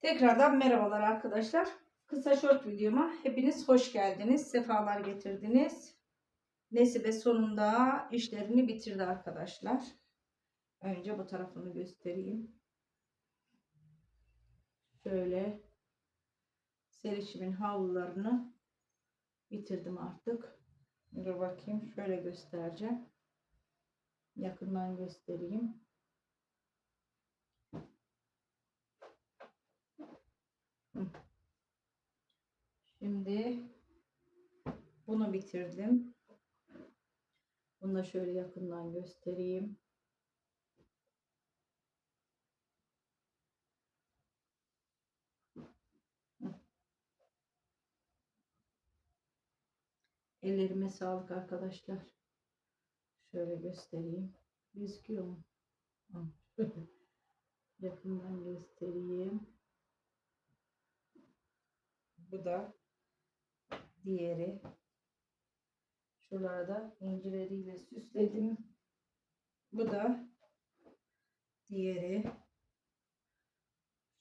Tekrardan merhabalar arkadaşlar. Kısa short videoma hepiniz hoş geldiniz. Sefalar getirdiniz. Nesibe sonunda işlerini bitirdi arkadaşlar. Önce bu tarafını göstereyim. Şöyle serişimin havlularını bitirdim artık. Dur bakayım şöyle göstereceğim. Yakından göstereyim. Şimdi bunu bitirdim. Bunu da şöyle yakından göstereyim. Ellerime sağlık arkadaşlar. Şöyle göstereyim. Gözüküyor mu? Yakından göstereyim. Bu da diğeri. Şuralarda incileriyle süsledim. Bu da diğeri.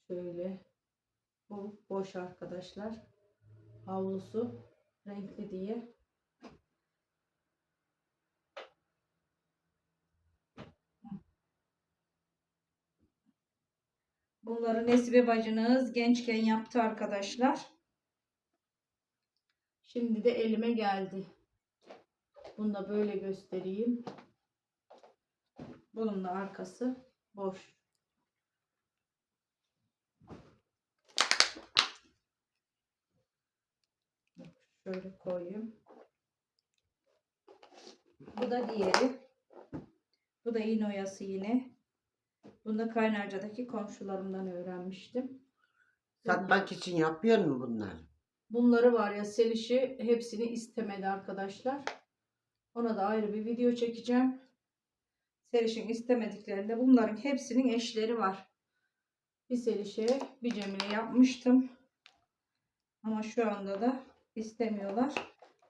Şöyle. Bu boş arkadaşlar. Havlusu renkli diye. Bunları Nesibe bacınız gençken yaptı arkadaşlar. Şimdi de elime geldi. Bunu da böyle göstereyim. Bunun da arkası boş. Şöyle koyayım. Bu da diğeri. Bu da iğne oyası yine. Bunu da Kaynarca'daki komşularımdan öğrenmiştim. Satmak için yapıyor mu bunlar? Bunları var ya Seliş'i hepsini istemedi arkadaşlar. Ona da ayrı bir video çekeceğim. Seliş'in istemediklerinde bunların hepsinin eşleri var. Bir Seliş'e bir Cemile yapmıştım. Ama şu anda da istemiyorlar.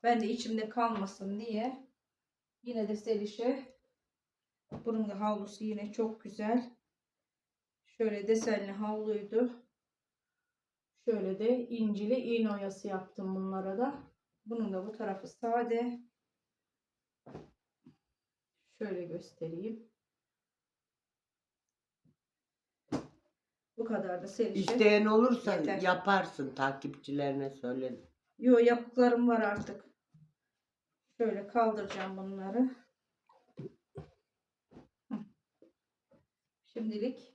Ben de içimde kalmasın diye yine de Seliş'e bunun da havlusu yine çok güzel. Şöyle desenli havluydu. Şöyle de incili iğne oyası yaptım bunlara da. Bunun da bu tarafı sade. Şöyle göstereyim. Bu kadar da serişe. İsteyen olursa Yeter. yaparsın takipçilerine söyledim. Yo yapıklarım var artık. Şöyle kaldıracağım bunları. Şimdilik